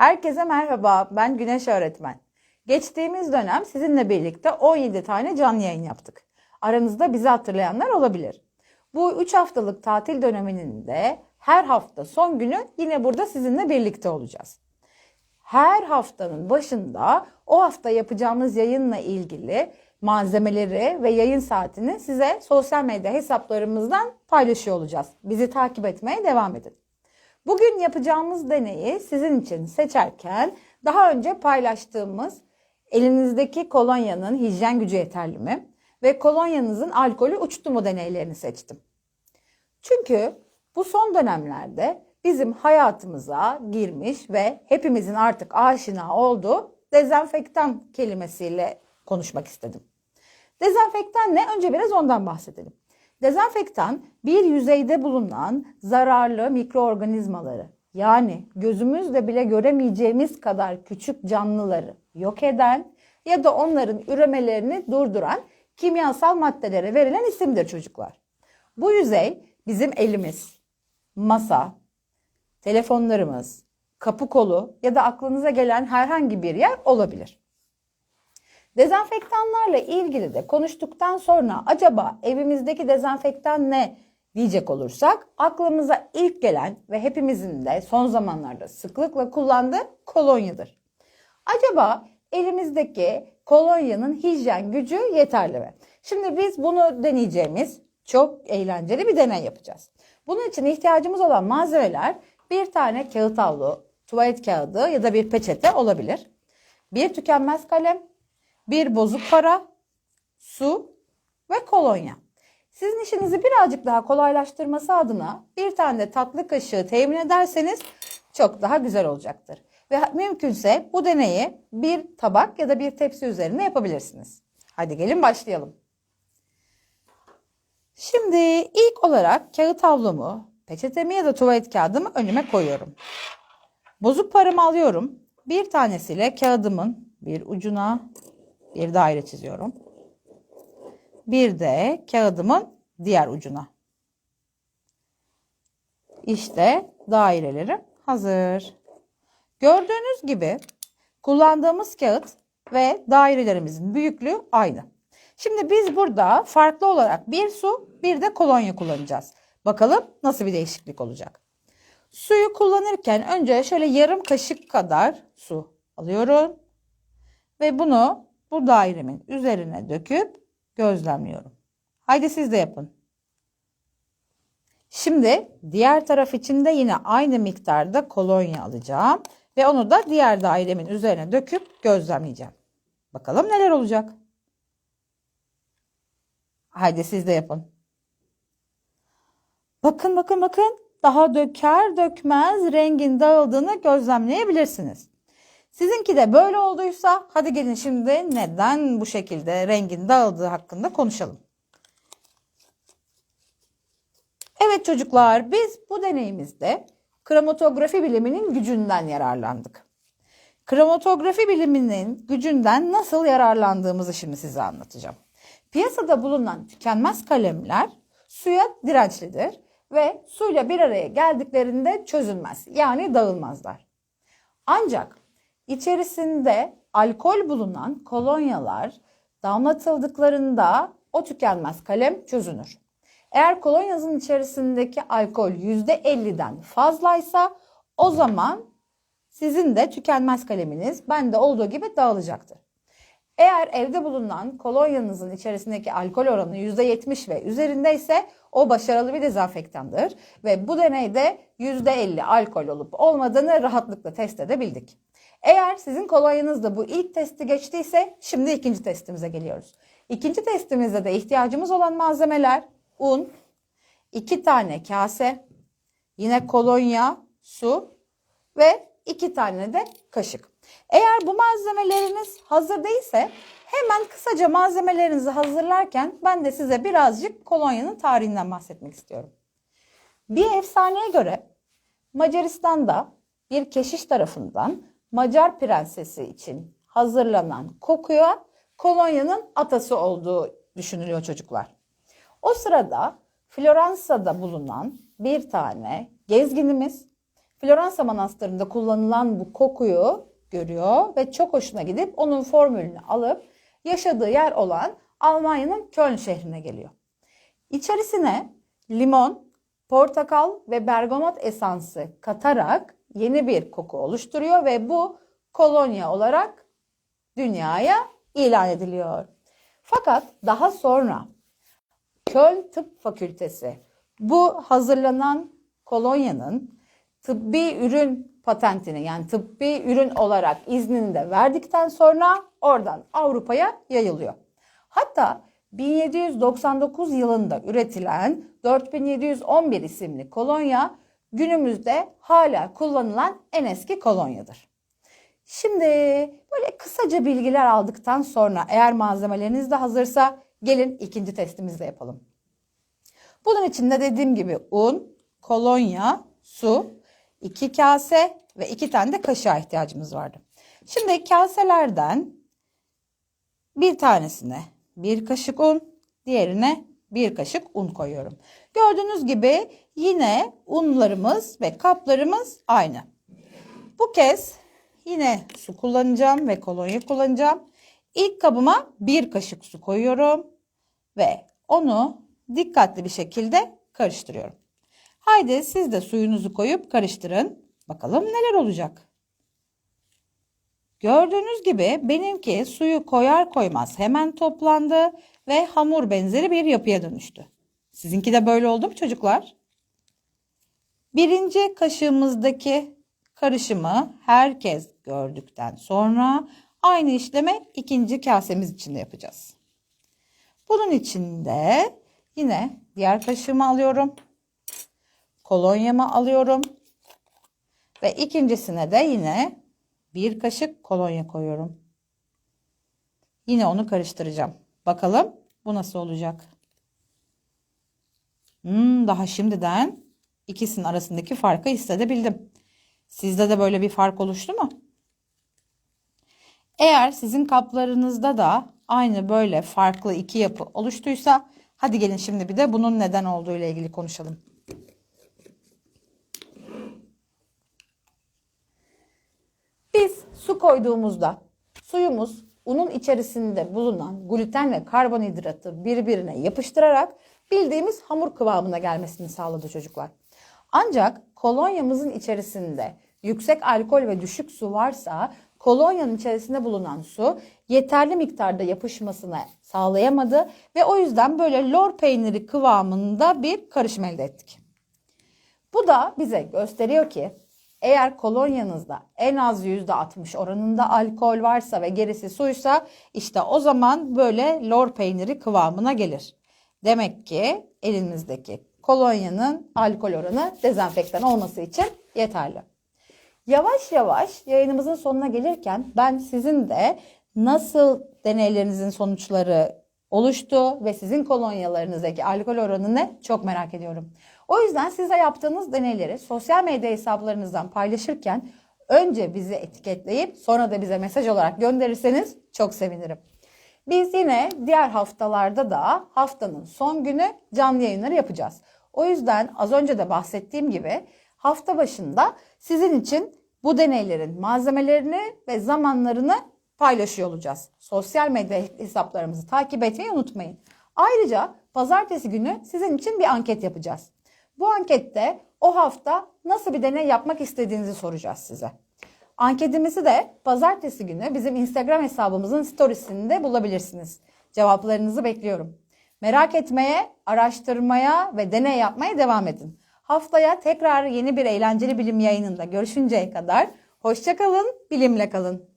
Herkese merhaba, ben Güneş Öğretmen. Geçtiğimiz dönem sizinle birlikte 17 tane canlı yayın yaptık. Aranızda bizi hatırlayanlar olabilir. Bu 3 haftalık tatil döneminin de her hafta son günü yine burada sizinle birlikte olacağız. Her haftanın başında o hafta yapacağımız yayınla ilgili malzemeleri ve yayın saatini size sosyal medya hesaplarımızdan paylaşıyor olacağız. Bizi takip etmeye devam edin. Bugün yapacağımız deneyi sizin için seçerken daha önce paylaştığımız elinizdeki kolonyanın hijyen gücü yeterli mi ve kolonyanızın alkolü uçtu mu deneylerini seçtim. Çünkü bu son dönemlerde bizim hayatımıza girmiş ve hepimizin artık aşina olduğu dezenfektan kelimesiyle konuşmak istedim. Dezenfektan ne? Önce biraz ondan bahsedelim. Dezenfektan bir yüzeyde bulunan zararlı mikroorganizmaları yani gözümüzle bile göremeyeceğimiz kadar küçük canlıları yok eden ya da onların üremelerini durduran kimyasal maddelere verilen isimdir çocuklar. Bu yüzey bizim elimiz, masa, telefonlarımız, kapı kolu ya da aklınıza gelen herhangi bir yer olabilir. Dezenfektanlarla ilgili de konuştuktan sonra acaba evimizdeki dezenfektan ne diyecek olursak aklımıza ilk gelen ve hepimizin de son zamanlarda sıklıkla kullandığı kolonyadır. Acaba elimizdeki kolonyanın hijyen gücü yeterli mi? Şimdi biz bunu deneyeceğimiz çok eğlenceli bir deney yapacağız. Bunun için ihtiyacımız olan malzemeler bir tane kağıt havlu, tuvalet kağıdı ya da bir peçete olabilir. Bir tükenmez kalem, bir bozuk para, su ve kolonya. Sizin işinizi birazcık daha kolaylaştırması adına bir tane de tatlı kaşığı temin ederseniz çok daha güzel olacaktır. Ve mümkünse bu deneyi bir tabak ya da bir tepsi üzerine yapabilirsiniz. Hadi gelin başlayalım. Şimdi ilk olarak kağıt havlumu, peçetemi ya da tuvalet kağıdımı önüme koyuyorum. Bozuk paramı alıyorum. Bir tanesiyle kağıdımın bir ucuna bir daire çiziyorum. Bir de kağıdımın diğer ucuna. İşte dairelerim hazır. Gördüğünüz gibi kullandığımız kağıt ve dairelerimizin büyüklüğü aynı. Şimdi biz burada farklı olarak bir su bir de kolonya kullanacağız. Bakalım nasıl bir değişiklik olacak. Suyu kullanırken önce şöyle yarım kaşık kadar su alıyorum. Ve bunu bu dairemin üzerine döküp gözlemliyorum. Haydi siz de yapın. Şimdi diğer taraf için de yine aynı miktarda kolonya alacağım. Ve onu da diğer dairemin üzerine döküp gözlemleyeceğim. Bakalım neler olacak. Haydi siz de yapın. Bakın bakın bakın. Daha döker dökmez rengin dağıldığını gözlemleyebilirsiniz. Sizinki de böyle olduysa hadi gelin şimdi neden bu şekilde rengin dağıldığı hakkında konuşalım. Evet çocuklar biz bu deneyimizde kromatografi biliminin gücünden yararlandık. Kromatografi biliminin gücünden nasıl yararlandığımızı şimdi size anlatacağım. Piyasada bulunan tükenmez kalemler suya dirençlidir ve suyla bir araya geldiklerinde çözülmez yani dağılmazlar. Ancak içerisinde alkol bulunan kolonyalar damlatıldıklarında o tükenmez kalem çözünür. Eğer kolonyanızın içerisindeki alkol %50'den fazlaysa o zaman sizin de tükenmez kaleminiz bende olduğu gibi dağılacaktır. Eğer evde bulunan kolonyanızın içerisindeki alkol oranı %70 ve üzerindeyse o başarılı bir dezenfektandır ve bu deneyde %50 alkol olup olmadığını rahatlıkla test edebildik. Eğer sizin kolonyanız da bu ilk testi geçtiyse şimdi ikinci testimize geliyoruz. İkinci testimizde de ihtiyacımız olan malzemeler un, iki tane kase, yine kolonya, su ve iki tane de kaşık. Eğer bu malzemeleriniz hazır değilse hemen kısaca malzemelerinizi hazırlarken ben de size birazcık kolonyanın tarihinden bahsetmek istiyorum. Bir efsaneye göre Macaristan'da bir keşiş tarafından Macar prensesi için hazırlanan kokuya kolonyanın atası olduğu düşünülüyor çocuklar. O sırada Floransa'da bulunan bir tane gezginimiz Floransa Manastırı'nda kullanılan bu kokuyu görüyor ve çok hoşuna gidip onun formülünü alıp yaşadığı yer olan Almanya'nın Köln şehrine geliyor. İçerisine limon, portakal ve bergamot esansı katarak yeni bir koku oluşturuyor ve bu kolonya olarak dünyaya ilan ediliyor. Fakat daha sonra Köln Tıp Fakültesi bu hazırlanan kolonyanın tıbbi ürün patentini yani tıbbi ürün olarak iznini de verdikten sonra oradan Avrupa'ya yayılıyor. Hatta 1799 yılında üretilen 4711 isimli kolonya günümüzde hala kullanılan en eski kolonyadır. Şimdi böyle kısaca bilgiler aldıktan sonra eğer malzemeleriniz de hazırsa gelin ikinci testimizi de yapalım. Bunun için de dediğim gibi un, kolonya, su, iki kase ve iki tane de kaşığa ihtiyacımız vardı. Şimdi kaselerden bir tanesine bir kaşık un, diğerine bir kaşık un koyuyorum. Gördüğünüz gibi yine unlarımız ve kaplarımız aynı. Bu kez yine su kullanacağım ve kolonya kullanacağım. İlk kabıma bir kaşık su koyuyorum ve onu dikkatli bir şekilde karıştırıyorum. Haydi siz de suyunuzu koyup karıştırın. Bakalım neler olacak. Gördüğünüz gibi benimki suyu koyar koymaz hemen toplandı ve hamur benzeri bir yapıya dönüştü. Sizinki de böyle oldu mu çocuklar? Birinci kaşığımızdaki karışımı herkes gördükten sonra aynı işlemi ikinci kasemiz için de yapacağız. Bunun için de yine diğer kaşığımı alıyorum. Kolonyamı alıyorum. Ve ikincisine de yine bir kaşık kolonya koyuyorum. Yine onu karıştıracağım. Bakalım bu nasıl olacak? Hmm, daha şimdiden ikisinin arasındaki farkı hissedebildim. Sizde de böyle bir fark oluştu mu? Eğer sizin kaplarınızda da aynı böyle farklı iki yapı oluştuysa hadi gelin şimdi bir de bunun neden olduğu ile ilgili konuşalım. Biz su koyduğumuzda suyumuz unun içerisinde bulunan gluten ve karbonhidratı birbirine yapıştırarak bildiğimiz hamur kıvamına gelmesini sağladı çocuklar. Ancak kolonyamızın içerisinde yüksek alkol ve düşük su varsa kolonyanın içerisinde bulunan su yeterli miktarda yapışmasını sağlayamadı ve o yüzden böyle lor peyniri kıvamında bir karışım elde ettik. Bu da bize gösteriyor ki eğer kolonyanızda en az %60 oranında alkol varsa ve gerisi suysa işte o zaman böyle lor peyniri kıvamına gelir. Demek ki elinizdeki kolonyanın alkol oranı dezenfektan olması için yeterli. Yavaş yavaş yayınımızın sonuna gelirken ben sizin de nasıl deneylerinizin sonuçları oluştu ve sizin kolonyalarınızdaki alkol oranı ne çok merak ediyorum. O yüzden size yaptığınız deneyleri sosyal medya hesaplarınızdan paylaşırken önce bizi etiketleyip sonra da bize mesaj olarak gönderirseniz çok sevinirim. Biz yine diğer haftalarda da haftanın son günü canlı yayınları yapacağız. O yüzden az önce de bahsettiğim gibi hafta başında sizin için bu deneylerin malzemelerini ve zamanlarını paylaşıyor olacağız. Sosyal medya hesaplarımızı takip etmeyi unutmayın. Ayrıca pazartesi günü sizin için bir anket yapacağız. Bu ankette o hafta nasıl bir deney yapmak istediğinizi soracağız size. Anketimizi de pazartesi günü bizim Instagram hesabımızın storiesinde bulabilirsiniz. Cevaplarınızı bekliyorum. Merak etmeye, araştırmaya ve deney yapmaya devam edin. Haftaya tekrar yeni bir eğlenceli bilim yayınında görüşünceye kadar hoşçakalın, bilimle kalın.